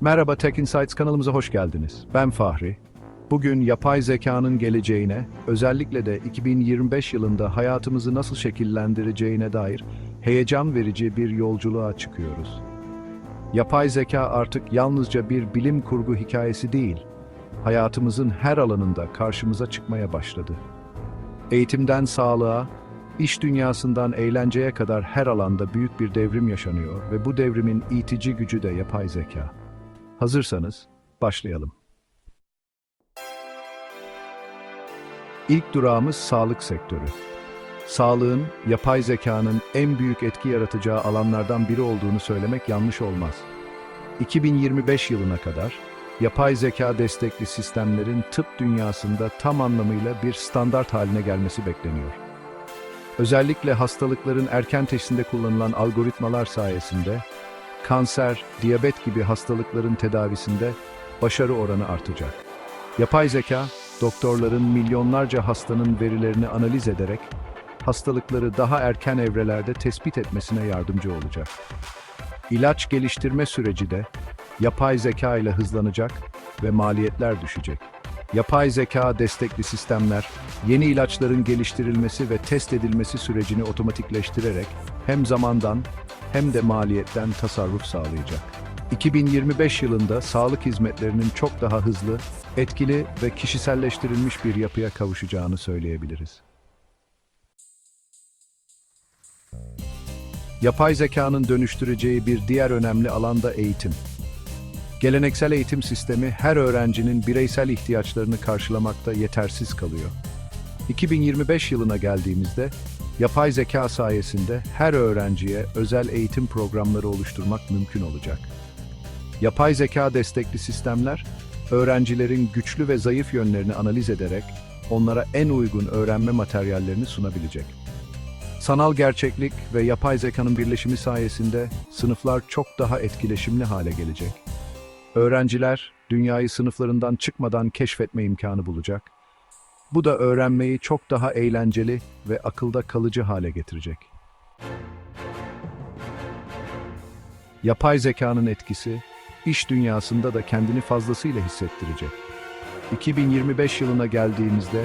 Merhaba Tech Insights kanalımıza hoş geldiniz. Ben Fahri. Bugün yapay zekanın geleceğine, özellikle de 2025 yılında hayatımızı nasıl şekillendireceğine dair heyecan verici bir yolculuğa çıkıyoruz. Yapay zeka artık yalnızca bir bilim kurgu hikayesi değil, hayatımızın her alanında karşımıza çıkmaya başladı. Eğitimden sağlığa, iş dünyasından eğlenceye kadar her alanda büyük bir devrim yaşanıyor ve bu devrimin itici gücü de yapay zeka. Hazırsanız başlayalım. İlk durağımız sağlık sektörü. Sağlığın, yapay zekanın en büyük etki yaratacağı alanlardan biri olduğunu söylemek yanlış olmaz. 2025 yılına kadar yapay zeka destekli sistemlerin tıp dünyasında tam anlamıyla bir standart haline gelmesi bekleniyor. Özellikle hastalıkların erken teşhisinde kullanılan algoritmalar sayesinde kanser, diyabet gibi hastalıkların tedavisinde başarı oranı artacak. Yapay zeka, doktorların milyonlarca hastanın verilerini analiz ederek hastalıkları daha erken evrelerde tespit etmesine yardımcı olacak. İlaç geliştirme süreci de yapay zeka ile hızlanacak ve maliyetler düşecek. Yapay zeka destekli sistemler, yeni ilaçların geliştirilmesi ve test edilmesi sürecini otomatikleştirerek hem zamandan hem de maliyetten tasarruf sağlayacak. 2025 yılında sağlık hizmetlerinin çok daha hızlı, etkili ve kişiselleştirilmiş bir yapıya kavuşacağını söyleyebiliriz. Yapay zekanın dönüştüreceği bir diğer önemli alan da eğitim. Geleneksel eğitim sistemi her öğrencinin bireysel ihtiyaçlarını karşılamakta yetersiz kalıyor. 2025 yılına geldiğimizde yapay zeka sayesinde her öğrenciye özel eğitim programları oluşturmak mümkün olacak. Yapay zeka destekli sistemler öğrencilerin güçlü ve zayıf yönlerini analiz ederek onlara en uygun öğrenme materyallerini sunabilecek. Sanal gerçeklik ve yapay zekanın birleşimi sayesinde sınıflar çok daha etkileşimli hale gelecek. Öğrenciler dünyayı sınıflarından çıkmadan keşfetme imkanı bulacak. Bu da öğrenmeyi çok daha eğlenceli ve akılda kalıcı hale getirecek. Yapay zekanın etkisi iş dünyasında da kendini fazlasıyla hissettirecek. 2025 yılına geldiğimizde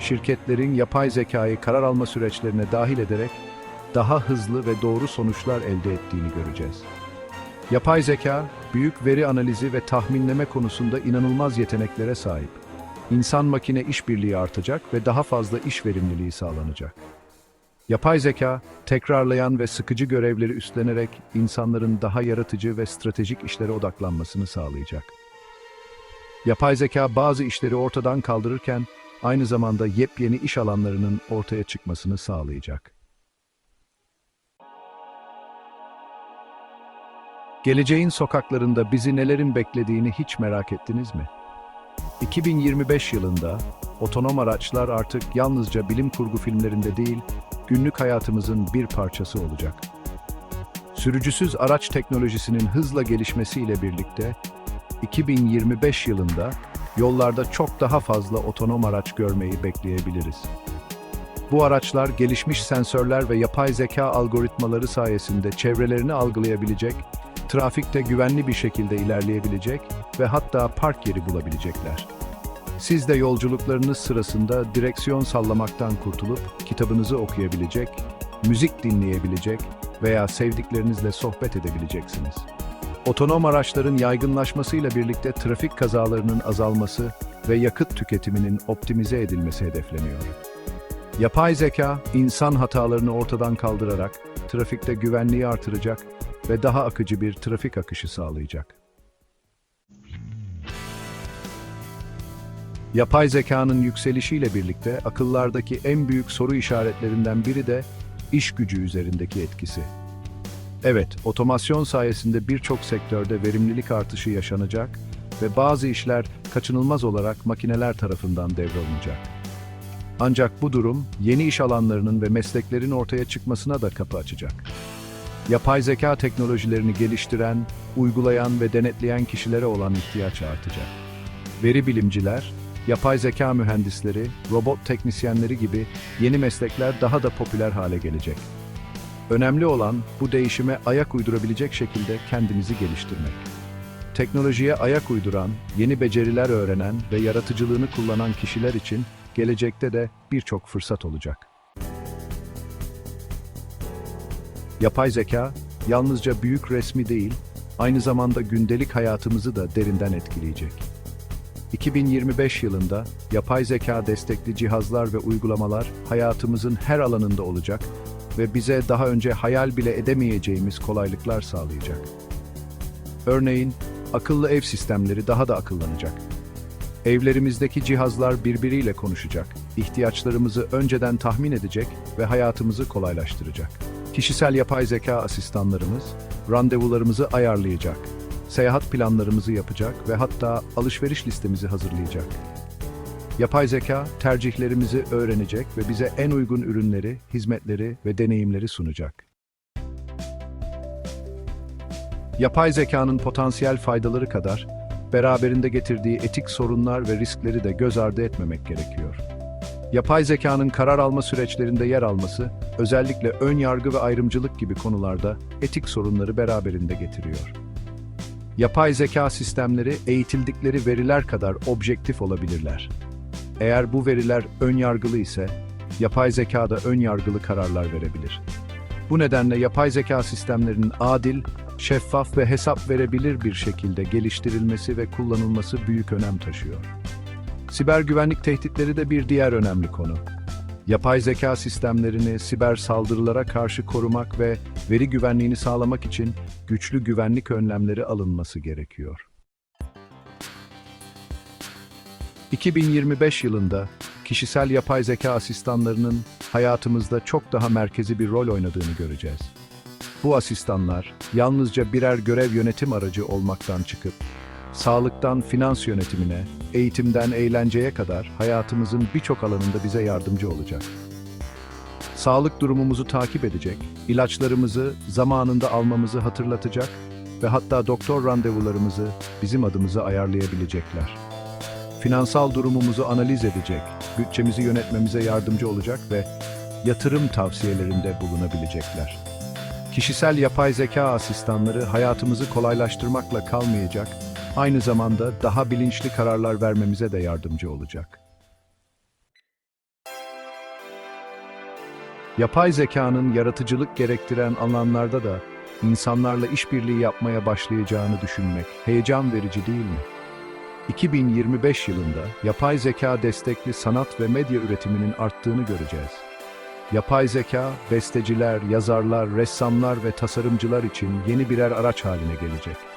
şirketlerin yapay zekayı karar alma süreçlerine dahil ederek daha hızlı ve doğru sonuçlar elde ettiğini göreceğiz. Yapay zeka, büyük veri analizi ve tahminleme konusunda inanılmaz yeteneklere sahip. İnsan makine işbirliği artacak ve daha fazla iş verimliliği sağlanacak. Yapay zeka, tekrarlayan ve sıkıcı görevleri üstlenerek insanların daha yaratıcı ve stratejik işlere odaklanmasını sağlayacak. Yapay zeka bazı işleri ortadan kaldırırken aynı zamanda yepyeni iş alanlarının ortaya çıkmasını sağlayacak. Geleceğin sokaklarında bizi nelerin beklediğini hiç merak ettiniz mi? 2025 yılında otonom araçlar artık yalnızca bilim kurgu filmlerinde değil, günlük hayatımızın bir parçası olacak. Sürücüsüz araç teknolojisinin hızla gelişmesiyle birlikte 2025 yılında yollarda çok daha fazla otonom araç görmeyi bekleyebiliriz. Bu araçlar gelişmiş sensörler ve yapay zeka algoritmaları sayesinde çevrelerini algılayabilecek, trafikte güvenli bir şekilde ilerleyebilecek ve hatta park yeri bulabilecekler. Siz de yolculuklarınız sırasında direksiyon sallamaktan kurtulup kitabınızı okuyabilecek, müzik dinleyebilecek veya sevdiklerinizle sohbet edebileceksiniz. Otonom araçların yaygınlaşmasıyla birlikte trafik kazalarının azalması ve yakıt tüketiminin optimize edilmesi hedefleniyor. Yapay zeka, insan hatalarını ortadan kaldırarak trafikte güvenliği artıracak ve daha akıcı bir trafik akışı sağlayacak. Yapay zekanın yükselişiyle birlikte akıllardaki en büyük soru işaretlerinden biri de iş gücü üzerindeki etkisi. Evet, otomasyon sayesinde birçok sektörde verimlilik artışı yaşanacak ve bazı işler kaçınılmaz olarak makineler tarafından devralınacak. Ancak bu durum yeni iş alanlarının ve mesleklerin ortaya çıkmasına da kapı açacak. Yapay zeka teknolojilerini geliştiren, uygulayan ve denetleyen kişilere olan ihtiyaç artacak. Veri bilimciler, yapay zeka mühendisleri, robot teknisyenleri gibi yeni meslekler daha da popüler hale gelecek. Önemli olan bu değişime ayak uydurabilecek şekilde kendinizi geliştirmek. teknolojiye ayak uyduran, yeni beceriler öğrenen ve yaratıcılığını kullanan kişiler için gelecekte de birçok fırsat olacak. Yapay zeka, yalnızca büyük resmi değil, aynı zamanda gündelik hayatımızı da derinden etkileyecek. 2025 yılında yapay zeka destekli cihazlar ve uygulamalar hayatımızın her alanında olacak ve bize daha önce hayal bile edemeyeceğimiz kolaylıklar sağlayacak. Örneğin, akıllı ev sistemleri daha da akıllanacak. Evlerimizdeki cihazlar birbiriyle konuşacak, ihtiyaçlarımızı önceden tahmin edecek ve hayatımızı kolaylaştıracak. Kişisel yapay zeka asistanlarımız randevularımızı ayarlayacak, seyahat planlarımızı yapacak ve hatta alışveriş listemizi hazırlayacak. Yapay zeka tercihlerimizi öğrenecek ve bize en uygun ürünleri, hizmetleri ve deneyimleri sunacak. Yapay zekanın potansiyel faydaları kadar beraberinde getirdiği etik sorunlar ve riskleri de göz ardı etmemek gerekiyor. Yapay zekanın karar alma süreçlerinde yer alması, özellikle ön yargı ve ayrımcılık gibi konularda etik sorunları beraberinde getiriyor. Yapay zeka sistemleri eğitildikleri veriler kadar objektif olabilirler. Eğer bu veriler ön yargılı ise, yapay zeka da ön yargılı kararlar verebilir. Bu nedenle yapay zeka sistemlerinin adil, şeffaf ve hesap verebilir bir şekilde geliştirilmesi ve kullanılması büyük önem taşıyor. Siber güvenlik tehditleri de bir diğer önemli konu. Yapay zeka sistemlerini siber saldırılara karşı korumak ve veri güvenliğini sağlamak için güçlü güvenlik önlemleri alınması gerekiyor. 2025 yılında kişisel yapay zeka asistanlarının hayatımızda çok daha merkezi bir rol oynadığını göreceğiz. Bu asistanlar yalnızca birer görev yönetim aracı olmaktan çıkıp sağlıktan finans yönetimine, eğitimden eğlenceye kadar hayatımızın birçok alanında bize yardımcı olacak. Sağlık durumumuzu takip edecek, ilaçlarımızı zamanında almamızı hatırlatacak ve hatta doktor randevularımızı bizim adımıza ayarlayabilecekler. Finansal durumumuzu analiz edecek, bütçemizi yönetmemize yardımcı olacak ve yatırım tavsiyelerinde bulunabilecekler. Kişisel yapay zeka asistanları hayatımızı kolaylaştırmakla kalmayacak, aynı zamanda daha bilinçli kararlar vermemize de yardımcı olacak. Yapay zekanın yaratıcılık gerektiren alanlarda da insanlarla işbirliği yapmaya başlayacağını düşünmek heyecan verici değil mi? 2025 yılında yapay zeka destekli sanat ve medya üretiminin arttığını göreceğiz. Yapay zeka, besteciler, yazarlar, ressamlar ve tasarımcılar için yeni birer araç haline gelecek.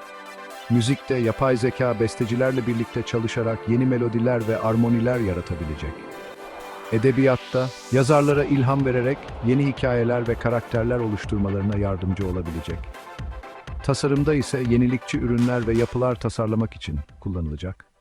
Müzikte yapay zeka bestecilerle birlikte çalışarak yeni melodiler ve armoniler yaratabilecek. Edebiyatta yazarlara ilham vererek yeni hikayeler ve karakterler oluşturmalarına yardımcı olabilecek. Tasarımda ise yenilikçi ürünler ve yapılar tasarlamak için kullanılacak.